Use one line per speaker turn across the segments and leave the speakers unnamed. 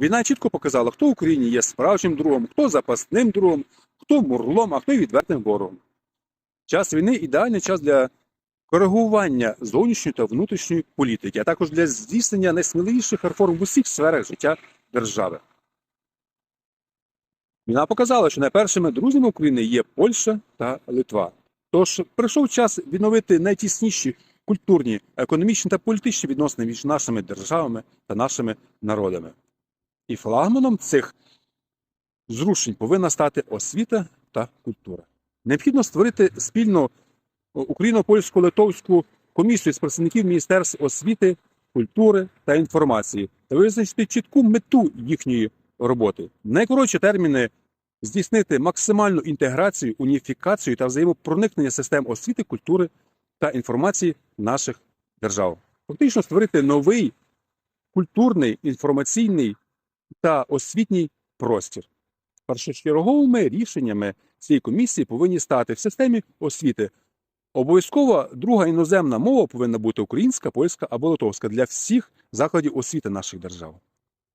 Війна чітко показала, хто в Україні є справжнім другом, хто запасним другом, хто мурлом, а хто й відвертим ворогом. Час війни ідеальний час для коригування зовнішньої та внутрішньої політики, а також для здійснення найсміливіших реформ в усіх сферах життя держави. Війна показала, що найпершими друзями України є Польща та Литва. Тож прийшов час відновити найтісніші культурні, економічні та політичні відносини між нашими державами та нашими народами. І флагманом цих зрушень повинна стати освіта та культура. Необхідно створити спільну україно-польсько-литовську комісію з представників Міністерств освіти, культури та інформації та визначити чітку мету їхньої роботи. Найкоротші терміни здійснити максимальну інтеграцію, уніфікацію та взаємопроникнення систем освіти, культури та інформації наших держав. Фактично створити новий культурний, інформаційний та освітній простір. Першочерговими рішеннями цієї комісії повинні стати в системі освіти. Обов'язково друга іноземна мова повинна бути українська, польська або литовська для всіх закладів освіти наших держав.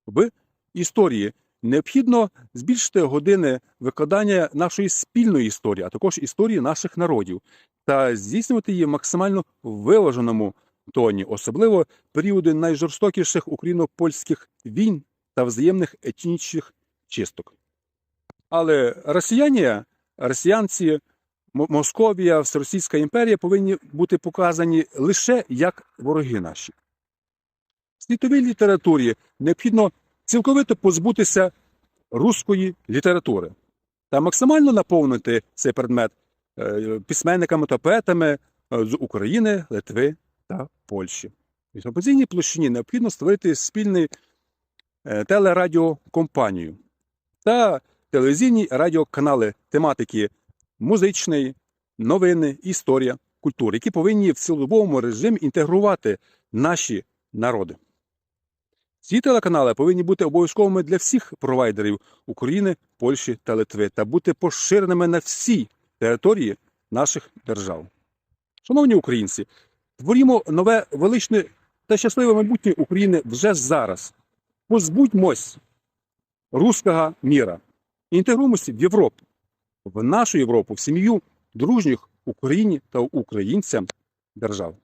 В історії необхідно збільшити години викладання нашої спільної історії, а також історії наших народів, та здійснювати її в максимально виваженому тоні, особливо періоди найжорстокіших україно-польських війн та взаємних етнічних чисток. Але росіяні, росіянці, Московія, Всеросійська імперія повинні бути показані лише як вороги наші. В світовій літературі необхідно цілковито позбутися руської літератури та максимально наповнити цей предмет е, письменниками та поетами е, з України, Литви та Польщі. В інформаційній площині необхідно створити спільний телерадіокомпанію та телевізійні радіоканали тематики музичної, новини, історія, культури, які повинні в цілодобовому режимі інтегрувати наші народи. Ці телеканали повинні бути обов'язковими для всіх провайдерів України, Польщі та Литви та бути поширеними на всій території наших держав. Шановні українці, творімо нове величне та щасливе майбутнє України вже зараз. Позбудьмось руського міра. Інтегруємося в Європу, в нашу Європу, в сім'ю дружніх Україні та українцям держав.